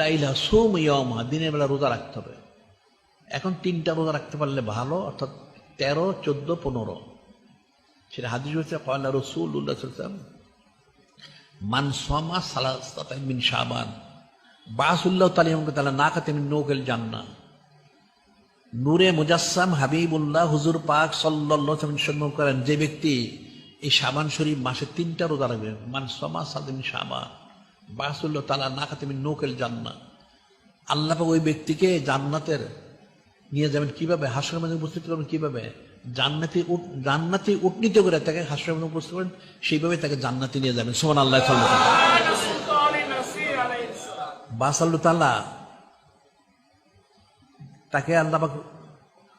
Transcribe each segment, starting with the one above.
লাইলা সোম ইয়মা দিনের বেলা রোজা রাখতে হবে। এখন তিনটা রোজা রাখতে পারলে ভালো, অর্থাৎ তেরো, চোদ্দ, পনেরো। সেটা হাদিস হচ্ছে কয়লা রসুল উল্লাহ সাল্লাম মান সোমা সালাস্তাতাই মিন শাবান বাসুল্লাহ তালিমকে তাহলে না খাতে নৌকেল জান্না নূরে মুজাসসাম হাবিবুল্লাহ হুজুর পাক সাল্লাল্লাহু আলাইহি করেন, যে ব্যক্তি এই সাবান শরীফ মাসে তিনটা রোজা রাখবে, মান সমা সাদিন শাবান বাসুল্ল তালা না খাতেমি নোকেল না আল্লাহ ওই ব্যক্তিকে জান্নাতের নিয়ে যাবেন কীভাবে? হাসর মাঝে উপস্থিত করবেন কীভাবে? জান্নাতি জান্নাতি উটনীত করে তাকে হাসর মাঝে উপস্থিত করেন, সেইভাবে তাকে জান্নাতি নিয়ে যাবেন। সোমান আল্লাহ বাসাল্লু তাকে আল্লাহ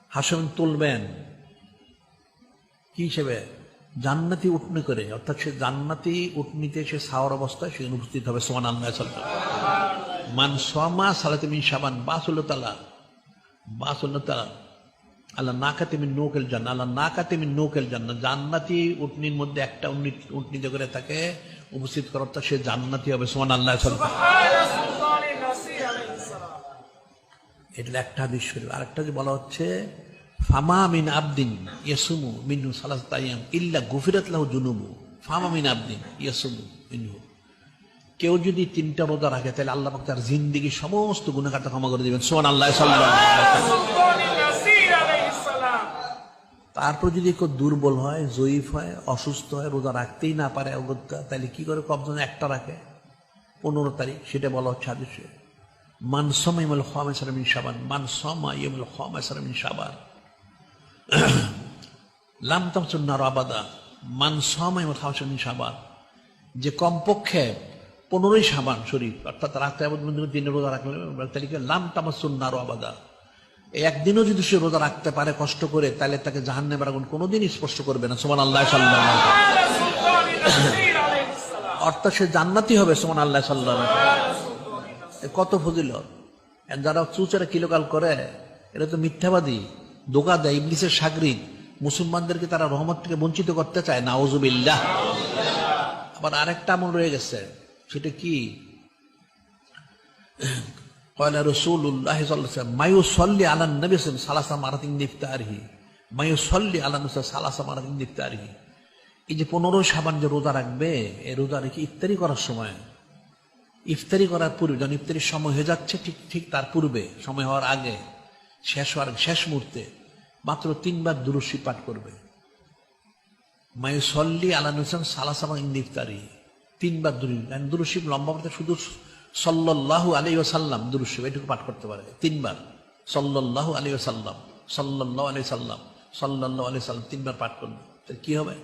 হাসন তুলবেন। কি হিসেবে? জান্নাতি উটনি করে অর্থাৎ সে জান্নাতি উটনিতে সে সাওয়ার অবস্থায় সেখানে উপস্থিত হবে সোমান আল্লাহ মান সোমা সালাতিমিন সাবান বাসুল্লাহ বাসুল্লাহ আল্লাহ নাকাতিমিন নৌকেল জান্না আল্লাহ নাকাতিমিন নৌকেল জান্না জান্নাতি উটনির মধ্যে একটা উটনিতে করে তাকে উপস্থিত করার অর্থাৎ সে জান্নাতি হবে সোমান আল্লাহ এটা একটা হাদিস শরীফ। আরেকটা যে বলা হচ্ছে ফামা মিন আবদিন ইয়াসুমু মিনহু সালাসাত আইয়াম, ইল্লা গুফিরাত লাহু জুনুবু। ফামা মিন আবদিন ইয়াসুমু মিনহু। কেউ যদি তিনটা রোজা রাখে, তাহলে আল্লাহ পাক তার জিন্দিগি সমস্ত গুণাকারটা ক্ষমা করে দিবেন। সোহান আল্লাহ তারপর যদি কেউ দুর্বল হয়, জয়ীফ হয়, অসুস্থ হয়, রোজা রাখতেই না পারে অগত্যা, তাহলে কি করে কবজন একটা রাখে। পনেরো তারিখ, সেটা বলা হচ্ছে আদেশে মানসমা ইমুল খামেসারমিন সাবান মানসমা ইমুল খামেসারমিন সাবান লাম তামসুন্নার আবাদা, মান সময় খাওয়াশনি সাবান যে কমপক্ষে পনেরোই সাবান শরীফ, অর্থাৎ রাখতে দিনে রোজা রাখলে তালিকে লাম তামাসুন্নার আবাদা। একদিনও যদি সে রোজা রাখতে পারে কষ্ট করে, তাহলে তাকে জাহান নেবার আগুন কোনোদিনই স্পষ্ট করবে না সোমান আল্লাহ সাল্লাহ অর্থাৎ সে জান্নাতি হবে সোমান আল্লাহ সাল্লাহ কত ফজিল যারা চুচারা কিলোকাল করে এটা তো মিথ্যাবাদী। দোকা দেয়, ইবলিসের সাগরিদ। মুসলমানদেরকে তারা রহমত থেকে বঞ্চিত করতে চায় নাওজুবিল্লাহ আবার আরেকটা আমল রয়ে গেছে, সেটা কি? কয়লা রসুল্লাহ মায়ু সল্লি আলান নবী সালাসা মারাতিন দিফতারহি মায়ু সল্লি আলান সালাসা মারাতিন দিফতারহি এই যে পনেরো সাবান যে রোজা রাখবে এই রোজা রেখে ইফতারি করার সময়, ইফতারি করার পূর্বে, যখন ইফতারির সময় হয়ে যাচ্ছে, ঠিক ঠিক তার পূর্বে, সময় হওয়ার আগে শেষ হওয়ার শেষ মুহূর্তে মাত্র তিনবার দুরুশি পাঠ করবে। মায়ু সল্লি নুসান সালাসামা ইন্দি ইফতারি তিনবার দুরু দুরুশিব লম্বা করতে শুধু সল্লাল্লাহু আলী সাল্লাম দুরুশিব এটুকু পাঠ করতে পারে। তিনবার। সল্লাল্লাহু আলী সাল্লাম সাল্লাল্লাহু আলী সাল্লাম সাল্লাল্লাহু আলী সাল্লাম তিনবার পাঠ করবে। তাহলে কি হবে?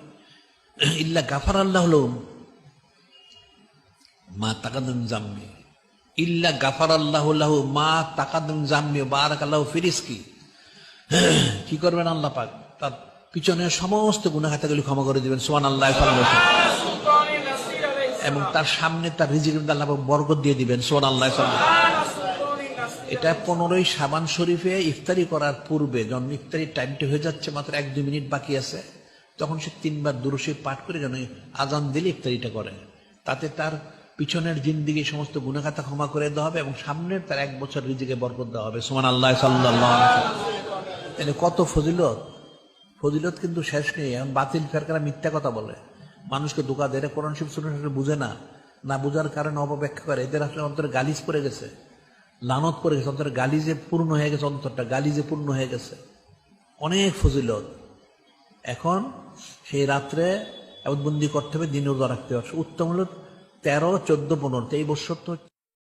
ইল্লা গাফার আল্লাহ হলুম মা তাকাদুম জাম্মি ইল্লা গাফার আল্লাহ মা তাকাদং জাম্মি বারাক আল্লাহ ফিরিসকি কি করবেন আল্লাহ পাক? তার পিছনে সমস্ত গুণাখাতাগুলি ক্ষমা করে দিবেন সোয়ান আল্লাহ এবং তার সামনে তার রিজিক আল্লাহ বরকত দিয়ে দিবেন সোয়ান আল্লাহ এটা পনেরোই সাবান শরীফে ইফতারি করার পূর্বে যখন ইফতারির টাইমটি হয়ে যাচ্ছে, মাত্র এক দুই মিনিট বাকি আছে, তখন সে তিনবার দুরুশি পাঠ করে যেন আজান দিলে ইফতারিটা করে। তাতে তার পিছনের জিন্দিগি সমস্ত গুণাখাতা ক্ষমা করে দেওয়া হবে এবং সামনের তার এক বছর রিজিকে বরকত দেওয়া হবে। সোমান আল্লাহ সাল্লাহ তাহলে কত ফজিলত। ফজিলত কিন্তু শেষ নেই, এখন বাতিল ফেরকারা মিথ্যা কথা বলে। মানুষকে দোকা দেয় কোরআন শিব শুনে বুঝে না। না বুঝার কারণে অপব্যাখ্যা করে। এদের আসলে অন্তরে গালিজ পড়ে গেছে। লানত পড়ে গেছে, অন্তরে গালিজে পূর্ণ হয়ে গেছে অন্তরটা, গালিজে পূর্ণ হয়ে গেছে। অনেক ফজিলত। এখন সেই রাত্রে বন্দি করতে হবে দিন রোজা রাখতে হবে। উত্তম হলো তেরো চোদ্দ পনেরো এই বৎসর তো